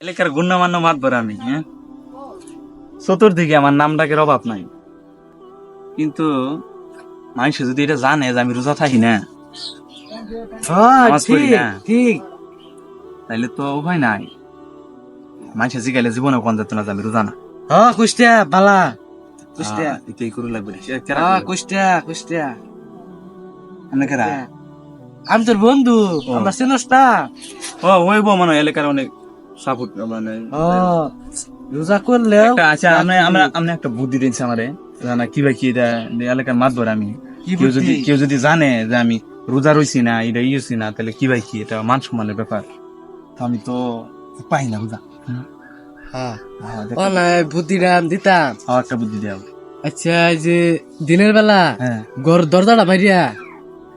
এলাকার গুণ্যমান্য মাতবর আমি হ্যাঁ? চতুর্দিকে আমার নাম ডাকের অভাব নাই। কিন্তু মানুষ যদি এটা জানে যে আমি রোজা থাকি না হ্যাঁ ঠিক তাইলে তো উপায় নাই। মানুষে জিগাইলে জীবনে কোন যেত না আমি রোজা না। হ্যাঁ কুষ্টিয়া বালা। কুষ্টিয়া। আহ, এটাই করে লাগবে হ্যাঁ কুষ্টিয়া কুষ্টিয়া। কেরা? আমি তোর বন্ধু। আমার চিনস না। ও ওইব মনে হয় এলাকার অনেক সাপোর্ট মানে ও রোজা করলে আচ্ছা আমরা আমরা আমরা একটা বুদ্ধি দিচ্ছি আমারে জানা কি ভাই কি এটা এলাকার মাতবর আমি। কেউ যদি কেউ যদি জানে যে আমি রোজা রইছি না এটা ইয়েছি না তাহলে কি ভাই কি এটা মান সম্মানের ব্যাপার? আমি তো পাই না রোজা। হ্যাঁ। হ্যাঁ, ও না বুদ্ধিটা আমি দিতাম। একটা বুদ্ধি দেও। আচ্ছা এই যে দিনের বেলা হ্যাঁ। ঘর দরজাটা বাইরিয়া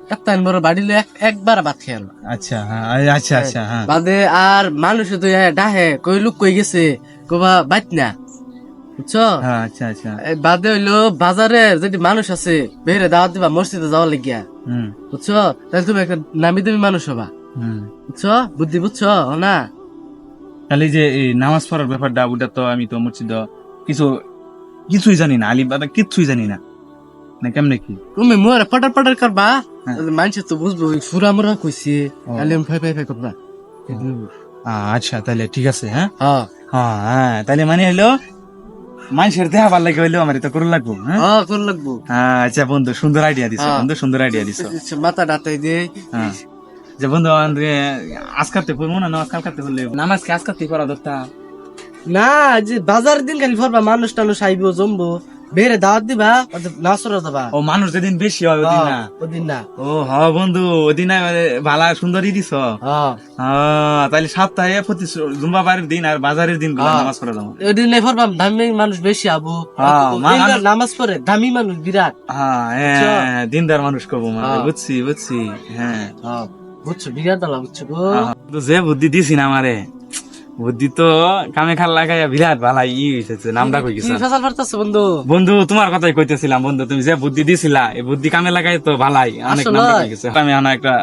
একটা বড় বাড়িলে এক- একবার ভাত খেয়াল আচ্ছা হ্যাঁ আচ্ছা আচ্ছা হ্যাঁ। বাদে আর মানুষ তো ডাহে কই লোক কই গেছে কবা বাইত না। বুঝছ? হ্যাঁ আচ্ছা আচ্ছা। বাদে হইল বাজারে যদি মানুষ আছে বেরে দাওয়াত দিবা মসজিদে যাওয়া লাগিয়া। হুম। বুঝছ? তাহলে তুমি একটা নামি দামি মানুষ হবা। বুঝছ? বুদ্ধি বুঝছ? না? তাহলে যে এই নামাজ পড়ার ব্যাপারটা ওটা তো আমি তো মসজিদ কিছু কিছুই জানি না আলিম বাদা কিচ্ছুই জানি না। না কেমনে কি? তুমি মোর পটার পটার করবা? হ্যাঁ। মানুষ তো বুঝব সুরা মুরা কইছে আমি ফাই ফাই ফাই করবা। আচ্ছা তাহলে ঠিক আছে হ্যাঁ? হ্যাঁ। হ্যাঁ হ্যাঁ তাহলে মানে হইল মানুষের দেহা ভালো লাগে হইল আমার করে লাগবো হ্যাঁ? লাগবো। হ্যাঁ, আচ্ছা বন্ধু সুন্দর আইডিয়া দিছো। বন্ধু সুন্দর আইডিয়া দিছো। মাথা ডাটাই দে। হ্যাঁ। যে বন্ধু আমাদের আজকাতে না নামাজ কালকাতে পড়লে নামাজ কি আজকাতে পড়া দরকার? না যে বাজার দিন খালি ফরবা মানুষ টানুষ আইবো জমবো। বেরে দাওয়াত দিবা নাসরা যাবা ও মানুষ যেদিন বেশি হয় ওদিন না? ওদিন না। ও হ বন্ধু ওদিন ভালা সুন্দরই দিছ। হ্যাঁ তাহলে সপ্তাহে প্রতি জুম্বা বারের দিন আর বাজারের দিন। নামাজ পড়া যাব। ওদিন নাই ফরবা দামি মানুষ বেশি আবো। নামাজ পড়ে দামি মানুষ বিরাট। হ্যাঁ দিনদার মানুষ কব। বুঝছি বুঝছি হ্যাঁ। বুঝছ বিরাট আলা বুঝছ যে বুদ্ধি দিছি না আমারে। বুদ্ধি তো কামে খাল লাগাইয়া বিরাট ভালা ই হইতেছে নামটা কই কি গেছে ফেসাল ফারতাছ বন্ধু? বন্ধু তোমার কথাই কইতেছিলাম বন্ধু তুমি যে বুদ্ধি দিছিলা এই বুদ্ধি কামে লাগাই তো ভালাই অনেক আসলে? নামটা কই গেছে। আমি আনা একটা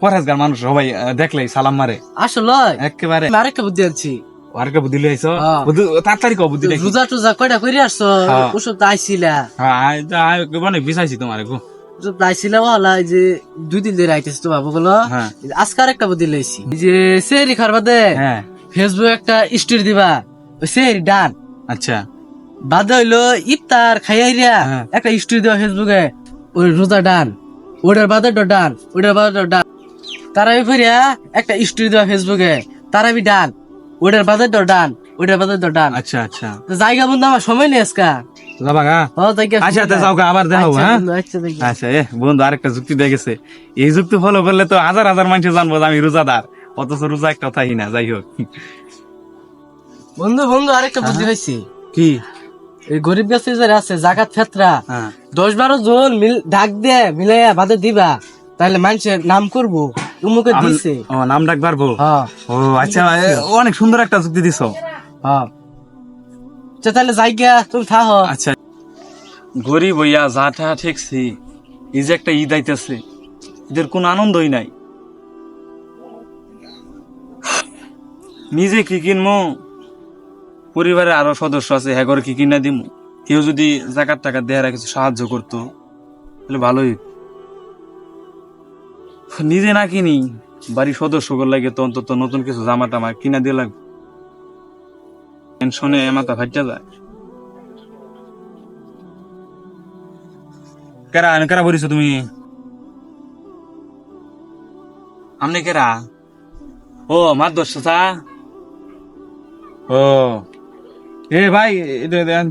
পরেশগার মানুষ সবাই দেখলেই সালাম মারে। আসলে একেবারে। আরেকটা বুদ্ধি আনছি। আরেকটা বুদ্ধি লইছো হ্যাঁ। বুদ্ধি তাড়াতাড়ি কও বুদ্ধি রোজা টোজা কয়টা করে আসছো? হ্যাঁ। ওসব তো আইছিলা। হ্যাঁ আই- অনেক বিচাইছি তোমারে গো। যে দুই দিন ধরে আইতেছে তো বাবু গুলো হ্যাঁ। আজকে আরেকটা বুদ্ধি লইছি। যে সেরি খারবা দে হ্যাঁ। ফেসবুক একটা স্টোরি দিবা। ওই ডান। আচ্ছা। বাদে হইল ইফতার খাইয়াইরা হ্যাঁ। একটা স্টোরি দেওয়া ফেসবুকে ওই রোজা ডান ওটার বাদে ডান ওটার বাদে ডান। তারা ফিরিয়া একটা স্টোরি দেওয়া ফেসবুকে ডান ওটার বাদে ডান ওটার বাদে ডান। আচ্ছা আচ্ছা। জায়গা বন্ধু আমার সময় নেই আজকা। আচ্ছা আবার দেখাবো আচ্ছা, হ্যাঁ? বন্ধু, আচ্ছা। আচ্ছা এ বন্ধু আরেকটা যুক্তি দিয়ে গেছে। এই যুক্তি ফলো করলে তো হাজার হাজার মানুষ জানব যে আমি রোজাদার। অথচ রোজা একটা কথাই না যাই হোক। বন্ধু বন্ধু আরেকটা বুদ্ধি হয়েছে কি? এই গরিব গাছে যারা আছে জাগাত ফেতরা হ্যাঁ। দশ বারো জন মিল ডাক দে মিলাইয়া বাদে দিবা তাহলে মানুষের নাম করব উমুকে দিছে। ও নাম ডাক পারব হ্যাঁ। ও আচ্ছা অনেক সুন্দর একটা যুক্তি দিছো। হ্যাঁ। আচ্ছা, তাহলে জায়গা তুমি থাহ। আচ্ছা। গরিব হইয়া যা ঠা ঠেকছি এই যে একটা ঈদ আইতেছে এদের কোনো আনন্দই নাই। নিজে কি কিনবো পরিবারের আরও সদস্য আছে হ্যাঁ করে কি কিনা দিমু? কেউ যদি জাকাত টাকা দেয়ার কিছু সাহায্য করতো, তাহলে ভালোই নিজে না কিনি, বাড়ির সদস্য লাগে তো অন্তত নতুন কিছু জামা টামা কিনা দিয়ে লাগবে। টেনশনে মাথা ফাইটা যায়। কেরা কেরা বলিস তুমি? আমনে কেরা? ও মার চা? ও। এ ভাই এটা দেন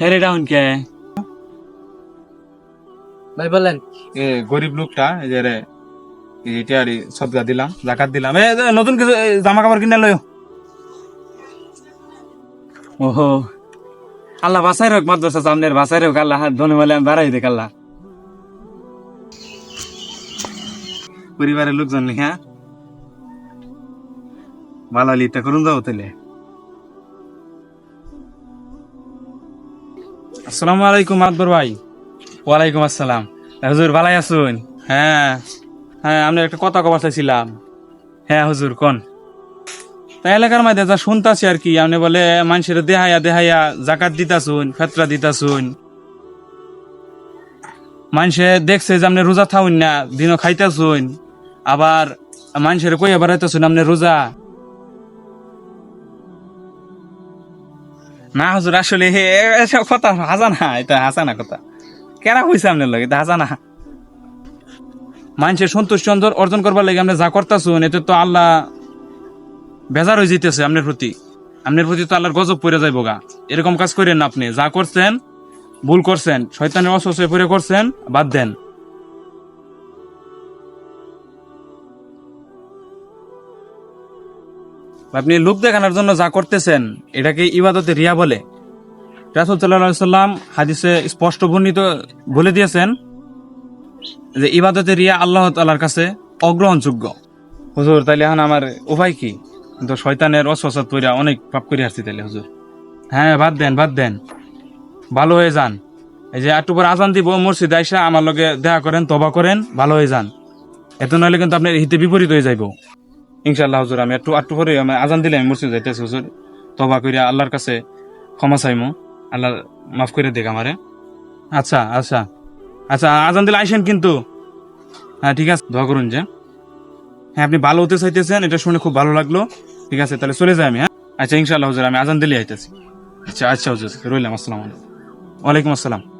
হেরে ডাউন কে? ভাই বলেন। এ গরিব লোকটা যে রে এটা আর সদগা দিলাম জাকাত দিলাম। এ নতুন কিছু জামা কাপড় কিনে লয় ওহো। আল্লাহ বাসাই রোক মাদ্রাসা সামনের বাসাই রোক আল্লাহ হাত ধনে বলে আমি বাড়াই দেখ আল্লাহ। পরিবারের লোকজন লিখা ভালো লিটা করুন যাও তাহলে। আসসালামু আলাইকুম আকবর ভাই। ওয়ালাইকুম আসসালাম। হুজুর ভালাই আসুন হ্যাঁ। হ্যাঁ আমি একটা কথা কবার চাইছিলাম। হ্যাঁ হুজুর, কোন? তা এলাকার মধ্যে যা শুনতাছি আর কি, আপনি বলে মানুষের দেহাইয়া দেহাইয়া জাকাত দিতাছুন, ফেতরা দিতাছুন। মানুষে দেখছে যে আপনি রোজা থাউন না, দিনও খাইতাছুন। আবার মানুষের কইয়া বেড়াইতেছুন আপনি রোজা? না, হুজুর, আসলে হে এসব কথা হাসা না, এটা হাসা না কথা। কেনা হয়েছে আপনার লগে? এটা হাসা না। মানুষের সন্তুষ্টি অন্তর অর্জন করবার লাগে আপনি যা করতেছুন, এতে তো আল্লাহ বেজার হয়ে যেতেছে আপনার প্রতি। আপনার প্রতি তো আল্লাহর গজব পড়ে যাইব গা। এরকম কাজ করেন না আপনি। যা করছেন, ভুল করছেন, শয়তানের অসহ্য পরে করছেন, বাদ দেন। আপনি লোক দেখানোর জন্য যা করতেছেন, এটাকে ইবাদতে রিয়া বলে। রাসুল সাল্লাম হাদিসে স্পষ্ট বর্ণিত বলে দিয়েছেন যে ইবাদতে রিয়া আল্লাহ তালার কাছে অগ্রহণযোগ্য। হুজুর, তাইলে এখন আমার উপায় কি? কিন্তু শয়তানের অসহসাত পইরা অনেক পাপ করে আসছি তাইলে, হুজুর। হ্যাঁ বাদ দেন বাদ দেন। ভালো হয়ে যান। এই যে একটু পর আজান দিব, মসজিদ আইসা আমার লগে দেখা করেন, তবা করেন, ভালো হয়ে যান। এত নইলে কিন্তু আপনার হিতে বিপরীত হয়ে যাইব। ইনশাল্লাহ হুজুর, আমি একটু একটু পরে আমি আজান দিলে আমি মসজিদ যাইতেছি হুজুর। তবা করিয়া আল্লাহর কাছে ক্ষমা চাইমু। আল্লাহ মাফ করে দেখ আমারে। আচ্ছা আচ্ছা। আচ্ছা আজান দিলে আইসেন কিন্তু। হ্যাঁ ঠিক আছে। দোয়া করুন যে। হ্যাঁ আপনি ভালো হতে চাইতেছেন, এটা শুনে খুব ভালো লাগল। ঠিক আছে, তাহলে চলে যাই আমি হ্যাঁ? আচ্ছা ইনশাল্লাহ হুজুর, আমি আজান দিলে আইতেছি। আচ্ছা আচ্ছা হুজুর, রইলাম, আসসালামু আলাইকুম। ওয়ালাইকুম আসসালাম।